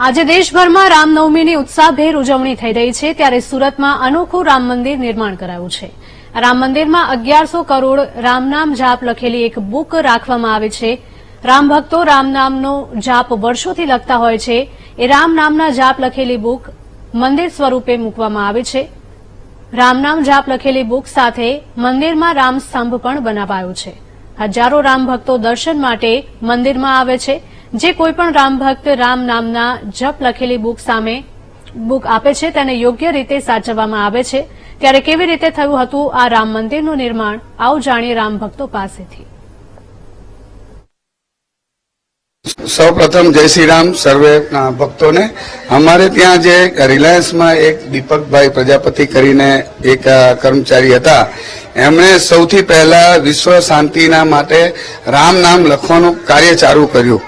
આજે દેશભરમાં રામનવમીની ઉત્સાહભેર ઉજવણી થઈ રહી છે, ત્યારે સુરતમાં અનોખું રામ મંદિર નિર્માણ કરાયું છે. રામ મંદિરમાં અગિયારસો કરોડ રામનામ જાપ લખેલી એક બુક રાખવામાં આવે છે. રામ ભક્તો રામનામનો જાપ વર્ષોથી લખતા હોય છે. એ રામ નામના જાપ લખેલી બુક મંદિર સ્વરૂપે મૂકવામાં આવે છે. રામનામ જાપ લખેલી બુક સાથે મંદિરમાં રામ સ્તંભ પણ બનાવાયો છે. હજારો રામ ભક્તો દર્શન માટે મંદિરમાં આવે છે. જે કોઈ પણ રામ ભક્ત રામ નામના જપ લખેલી બુક સામે બુક આપે છે, તેને યોગ્ય રીતે સાચવવામાં આવે છે. ત્યારે કેવી રીતે થયું હતું આ રામ મંદિરનું નિર્માણ, આવો જાણીએ રામ પાસેથી. સૌ પ્રથમ જય શ્રી રામ, સર્વે ભક્તોને. અમારે ત્યાં જે રિલાયન્સમાં એક દીપકભાઈ પ્રજાપતિ કરીને એક કર્મચારી હતા. એમણે સૌથી પહેલા વિશ્વ શાંતિના માટે રામ નામ લખવાનું કાર્ય ચાલુ કર્યું.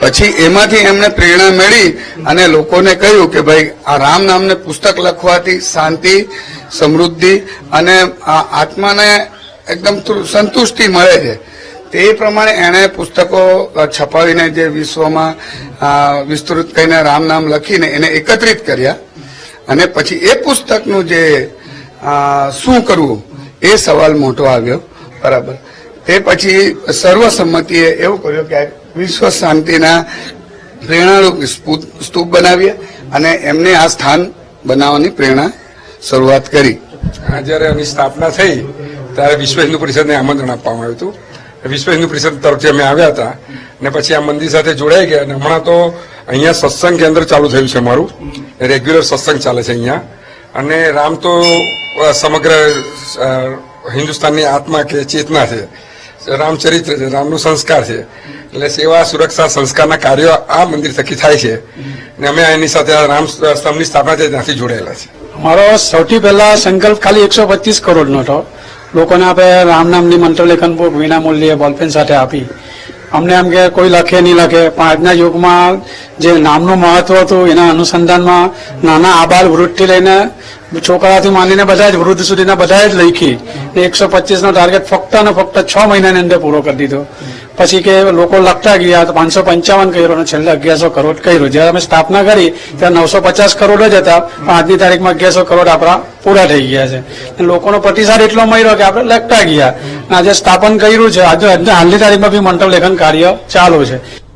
પછી એમાંથી એમણે પ્રેરણા મેળવી અને લોકોને કહ્યું કે ભાઈ, આ રામ નામને પુસ્તક લખવાથી શાંતિ, સમૃદ્ધિ અને આત્માને એકદમ સંતુષ્ટિ મળે છે. તે પ્રમાણે એણે પુસ્તકો છપાવીને જે વિશ્વમાં વિસ્તૃત કરીને રામ નામ લખીને એને એકત્રિત કર્યા. અને પછી એ પુસ્તકનું જે શું કરવું, એ સવાલ મોટો આવ્યો. બરાબર. તે પછી સર્વસંમતિએ એવું કર્યું કે વિશ્વ શાંતિના પ્રેરણારૂપ સ્તૂપ બનાવીએ અને એમને આ સ્થાન બનાવવાની પ્રેરણા શરૂઆત કરી. જ્યારે આની સ્થાપના થઈ, ત્યારે વિશ્વ હિન્દુ પરિષદને આમંત્રણ આપવામાં આવ્યું હતું. વિશ્વ હિન્દુ પરિષદ તરફથી અમે આવ્યા હતા અને પછી આ મંદિર સાથે જોડાઈ ગયા અને હમણાં તો અહીંયા સત્સંગ કેન્દ્ર ચાલુ થયું છે અમારું. રેગ્યુલર સત્સંગ ચાલે છે અહીંયા. અને રામ તો સમગ્ર હિન્દુસ્તાનની આત્મા કે ચેતના છે. રામચરિત્ર છે, રામનો સંસ્કાર છે. એટલે સેવા, સુરક્ષા, સંસ્કારના કાર્યો આ મંદિર થકી થાય છે. ને અમે એની સાથે રામ સ્તંભની સ્થાપના છે, ત્યાંથી જોડાયેલા છે. મારો સૌથી પહેલા સંકલ્પ ખાલી એકસો પચીસ કરોડનો હતો. લોકોને આપણે રામ નામની મંત્રલેખન બુક વિનામૂલ્યે બોલપેન સાથે આપી. અમને એમ કે કોઈ લખે નહીં લખે, પણ આજના યુગમાં જે નામનું મહત્વ હતું, એના અનુસંધાનમાં નાના આબાલ વૃદ્ધથી લઈને છોકરાથી માંડીને બધા જ વૃદ્ધ સુધીના બધા જ લખી એકસો પચીસ નો ટાર્ગેટ ફક્ત અને ફક્ત છ મહિનાની અંદર પૂરો કરી દીધો. પછી કે લોકો લખતા ગયા તો પાંચસો પંચાવન કર્યો અને છેલ્લે અગિયારસો કરોડ કર્યો. જ્યારે અમે સ્થાપના કરી ત્યારે નવસો પચાસ કરોડ જ હતા. પણ આજની તારીખમાં અગિયારસો કરોડ આપણા પૂરા થઈ ગયા છે. લોકોનો પ્રતિસાદ એટલો મળ્યો કે આપણે લખતા ગયા. આજે સ્થાપન કર્યું છે. આજે હાલની તારીખમાં બી મંત્ર લેખન કાર્ય ચાલુ છે.